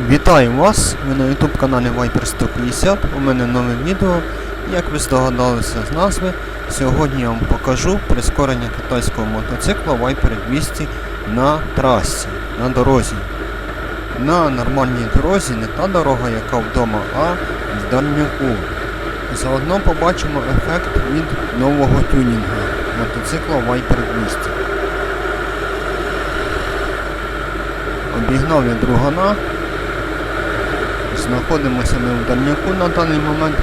Вітаю вас! Ви на YouTube каналі Viper 150. У мене нове відео. Як ви здогадалися з назви, сьогодні я вам покажу прискорення китайського мотоцикла Viper 200 на трасі, на дорозі. На нормальній дорозі, не та дорога, яка вдома, а в дальняку. Заодно побачимо ефект від нового тюнінгу мотоцикла Viper 200. Обігнав я другана. Знаходимося ми в дальняку на даний момент.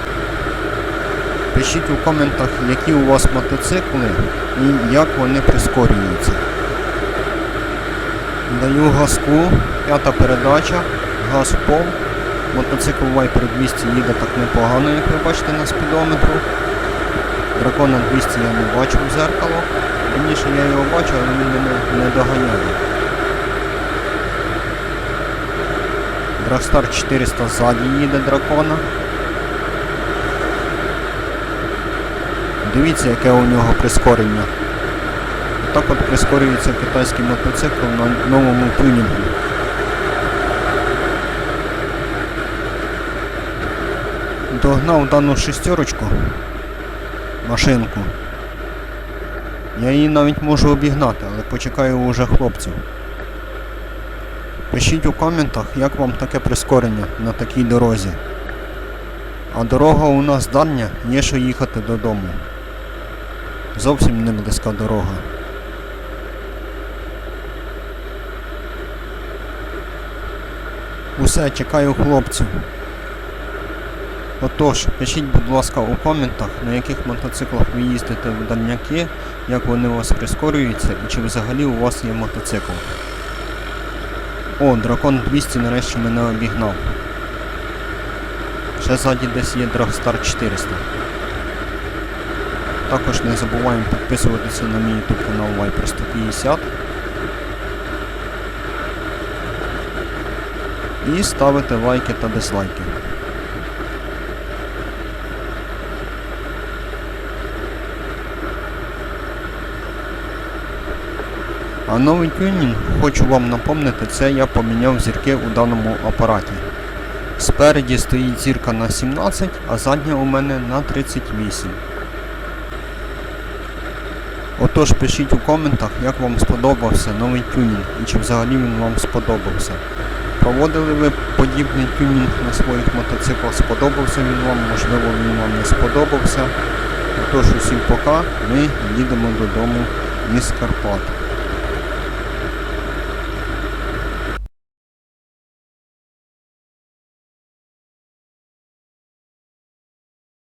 Пишіть у коментах, які у вас мотоцикли і як вони прискорюються. Даю газку, п'ята передача, газ пол. Мотоцикл Viper 200 їде так непогано, як ви бачите на спідометру. Дракона 200 я не бачу в зеркало. Раніше я його бачив, але він мене не доганяє. Драгстар 400 ззаді їде дракона. Дивіться, яке у нього прискорення. Так от прискорюється китайський мотоцикл на новому тюнінгу. Догнав дану шестерочку, машинку. Я її навіть можу обігнати, але почекаю уже хлопців. Пишіть у коментах, як вам таке прискорення на такій дорозі. А дорога у нас дальня, є що їхати додому. Зовсім не близька дорога. Усе, чекаю хлопців. Отож, пишіть, будь ласка, у коментах, на яких мотоциклах ви їздите в дальняки, як вони у вас прискорюються і чи взагалі у вас є мотоцикл. О, дракон 200 нарешті мене обігнав. Ще ззаді десь є Драгстар 400. Також не забуваємо підписуватися на мій YouTube канал Viper 150. І ставити лайки та дизлайки. А новий тюнінг, хочу вам напомнити, це я поміняв зірки у даному апараті. Спереді стоїть зірка на 17, а задня у мене на 38. Отож пишіть у коментах, як вам сподобався новий тюнінг і чи взагалі він вам сподобався. Проводили ви подібний тюнінг на своїх мотоциклах, сподобався він вам, можливо він вам не сподобався. Отож усім пока, ми їдемо додому із Карпат.